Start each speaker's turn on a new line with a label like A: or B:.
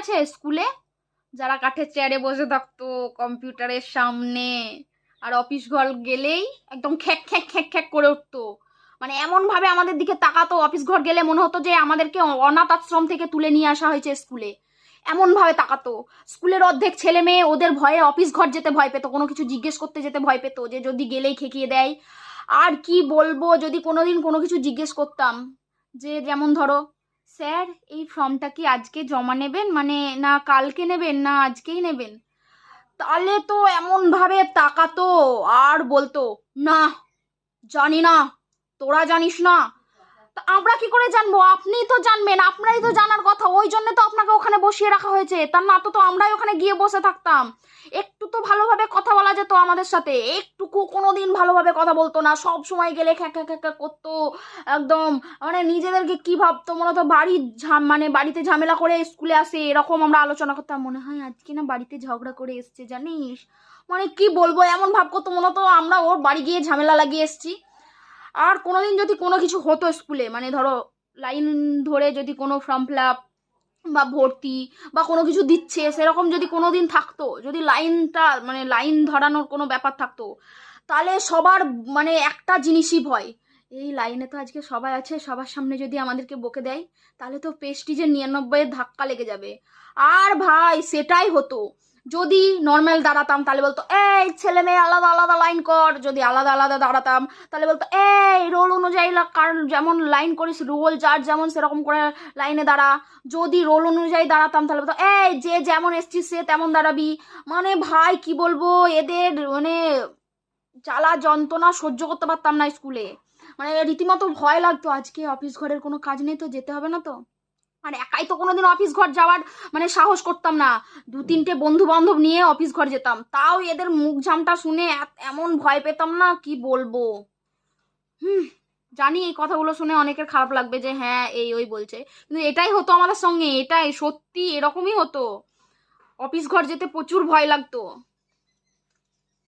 A: আছে স্কুলে? যারা কাঠের চেয়ারে বসে থাকতো কম্পিউটারের সামনে, আর অফিস ঘর গেলেই একদম খ্যাক খ্যাক খ্যাক খ্যাক করে উঠতো। মানে এমনভাবে আমাদের দিকে তাকাতো অফিস ঘর গেলে মনে হতো যে আমাদেরকে অনাথ আশ্রম থেকে তুলে নিয়ে আসা হয়েছে স্কুলে। এমনভাবে তাকাতো। স্কুলের অর্ধেক ছেলে মেয়ে ওদের ভয়ে অফিস ঘর যেতে ভয় পেতো, কোনো কিছু জিজ্ঞেস করতে যেতে ভয় পেতো, যে যদি গেলেই খেকিয়ে দেয়। আর কি বলব, যদি কোনোদিন কোনো কিছু জিজ্ঞেস করতাম, যে যেমন ধরো স্যার, এই ফর্মটা কি আজকে জমা নেবেন? মানে না কালকে নেবেন, না আজকেই নেবেন? তাহলে তো এমনভাবে তাকাতো, আর বলতো, না, জানি না, তোরা জানিস না। তা আমরা কি করে জানব? আপনিই তো জানবেন, আপনারই তো জানার কথা। ওই জন্য তো আপনাকে ওখানে বসিয়ে রাখা হয়েছে। তার না, তো তো আমরাই ওখানে গিয়ে বসে থাকতাম। একটু তো ভালোভাবে কথা বলা যেত আমাদের সাথে। একটুকু কোনোদিন ভালোভাবে কথা বলতো না। সব সময় গেলে খ্যাঁ খ্যাঁ খ্যাঁ করতো। একদম মানে নিজেদেরকে কি ভাবতো হতো বাড়ির ঝাম মানে বাড়িতে ঝামেলা করে স্কুলে আসে, এরকম আমরা আলোচনা করতাম। মনে হয় আজকে না বাড়িতে ঝগড়া করে এসছে, জানিস? মানে কি বলব, এমন ভাব করতো হতো আমরা ওর বাড়ি গিয়ে ঝামেলা লাগিয়ে এসছি। আর কোনোদিন যদি কোনো কিছু হতো স্কুলে মানে ধরো লাইন ধরে যদি কোনো ফর্ম ফিল আপ বা ভর্তি বা কোনো কিছু দিচ্ছে, সেরকম যদি কোনো দিন থাকতো, যদি লাইনটা মানে লাইন ধরানোর কোনো ব্যাপার থাকতো তাহলে সবার মানে একটা জিনিসই ভয়। এই লাইনে তো আজকে সবাই আছে, সবার সামনে যদি আমাদেরকে বকে দেয়, তাহলে তো পেস্টিজের নিরানব্বইয়ের ধাক্কা লেগে যাবে। আর ভাই, সেটাই হতো। যদি নর্মাল দাঁড়াতাম, তাহলে বলতো, এই ছেলে মেয়ে, আলাদা আলাদা লাইন কর। যদি আলাদা আলাদা দাঁড়াতাম, তাহলে বলতো, এই রোল অনুযায়ী লা- কার যেমন লাইন করিস রোল যার যেমন, সেরকম করে লাইনে দাঁড়া। যদি রোল অনুযায়ী দাঁড়াতাম, তাহলে বলতো, এই যে যেমন এসছিস, সে তেমন দাঁড়াবি। মানে ভাই, কি বলব? এদের মানে জ্বালা যন্ত্রণা সহ্য করতে পারতাম না স্কুলে। মানে রীতিমতো ভয় লাগতো, আজকে অফিস ঘরের কোনো কাজ নেই তো, যেতে হবে না তো। আর একাই তো কোনোদিন অফিস ঘর যাওয়ার মানে সাহস করতাম না। দু তিনটে বন্ধু বান্ধব নিয়ে অফিস ঘর যেতাম। তাও এদের মুখ ঝামটা শুনে এমন ভয় পেতাম না, কি বলব? হুম, জানি এই কথাগুলো শুনে অনেকের খারাপ লাগবে যে হ্যাঁ এই ওই বলছে। কিন্তু এটাই হতো আমাদের সঙ্গে, এটাই সত্যি এরকমই হতো। অফিস ঘর যেতে প্রচুর ভয় লাগতো।